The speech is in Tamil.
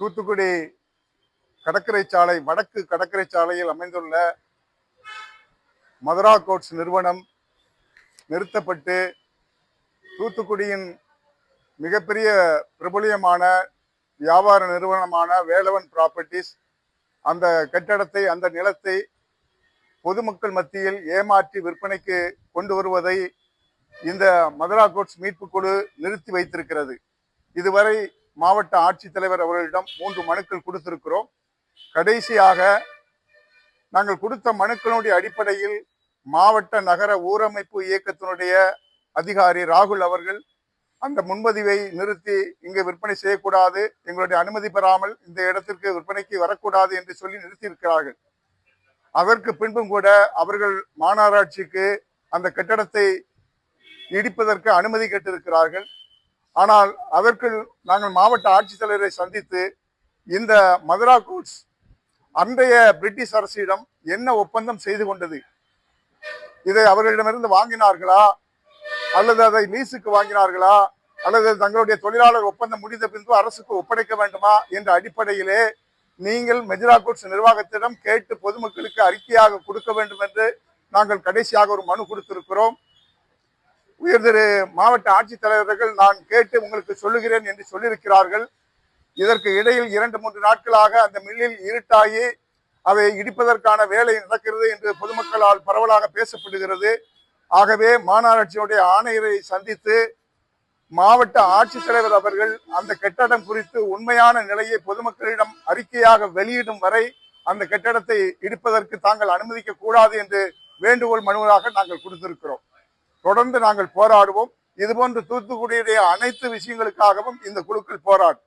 தூத்துக்குடி கடற்கரை சாலை வடக்கு கடற்கரை சாலையில் அமைந்துள்ள மதுரா கோட்ஸ் நிறுவனம் நிறுத்தப்பட்டு தூத்துக்குடியின் மிகப்பெரிய பிரபலியமான வியாபார நிறுவனமான வேலவன் ப்ராப்பர்ட்டிஸ் அந்த கட்டடத்தை அந்த நிலத்தை பொதுமக்கள் மத்தியில் ஏமாற்றி விற்பனைக்கு கொண்டு வருவதை இந்த மதுரா கோட்ஸ் மீட்பு குழு நிறுத்தி வைத்திருக்கிறது. இதுவரை மாவட்ட ஆட்சித்தலைவர் அவர்களிடம் மூன்று மனுக்கள் கொடுத்திருக்கிறோம். கடைசியாக நாங்கள் கொடுத்த மனுக்களுடைய அடிப்படையில் மாவட்ட நகர ஊரமைப்பு இயக்கத்தினுடைய அதிகாரி ராகுல் அவர்கள் அந்த முன்பதிவை நிறுத்தி இங்கு விற்பனை செய்யக்கூடாது எங்களுடைய அனுமதி பெறாமல் இந்த இடத்திற்கு விற்பனைக்கு வரக்கூடாது என்று சொல்லி நிறுத்தியிருக்கிறார்கள். அதற்கு பின்பும் கூட அவர்கள் மாநகராட்சிக்கு அந்த கட்டடத்தை இடிப்பதற்கு அனுமதி கேட்டிருக்கிறார்கள். ஆனால் அதற்கு நாங்கள் மாவட்ட ஆட்சித்தலைவரை சந்தித்து இந்த மதுரா கூட்ஸ் அன்றைய பிரிட்டிஷ் அரசிடம் என்ன ஒப்பந்தம் செய்து கொண்டது? இதை அவர்களிடமிருந்து வாங்கினார்களா? அல்லது அதை லீஸுக்கு வாங்கினார்களா? அல்லது தங்களுடைய தொழிலாளர் ஒப்பந்தம் முடிந்த பின்பு அரசுக்கு ஒப்படைக்க வேண்டுமா? என்ற அடிப்படையிலே நீங்கள் மெஜிரா கூட்ஸ் நிர்வாகத்திடம் கேட்டு பொதுமக்களுக்கு அறிக்கையாக கொடுக்க வேண்டும் என்று நாங்கள் கடைசியாக ஒரு மனு கொடுத்திருக்கிறோம். உயர் திரு மாவட்ட ஆட்சித்தலைவர்கள் நான் கேட்டு உங்களுக்கு சொல்லுகிறேன் என்று சொல்லியிருக்கிறார்கள். இதற்கு இடையில் இரண்டு மூன்று நாட்களாக அந்த மில்லில் இருட்டாகி அதை இடிப்பதற்கான வேலை நடக்கிறது என்று பொதுமக்களால் பரவலாக பேசப்படுகிறது. ஆகவே மாநகராட்சியுடைய ஆணையரை சந்தித்து மாவட்ட ஆட்சித்தலைவர் அவர்கள் அந்த கட்டடம் குறித்து உண்மையான நிலையை பொதுமக்களிடம் அறிக்கையாக வெளியிடும் வரை அந்த கட்டடத்தை இடிப்பதற்கு தாங்கள் அனுமதிக்க கூடாது என்று வேண்டுகோள் மனுவாக நாங்கள் கொடுத்திருக்கிறோம். தொடர்ந்து நாங்கள் போராடுவோம். இதுபோன்று தூத்துக்குடியுடைய அனைத்து விஷயங்களுக்காகவும் இந்த குழுக்கள் போராடும்.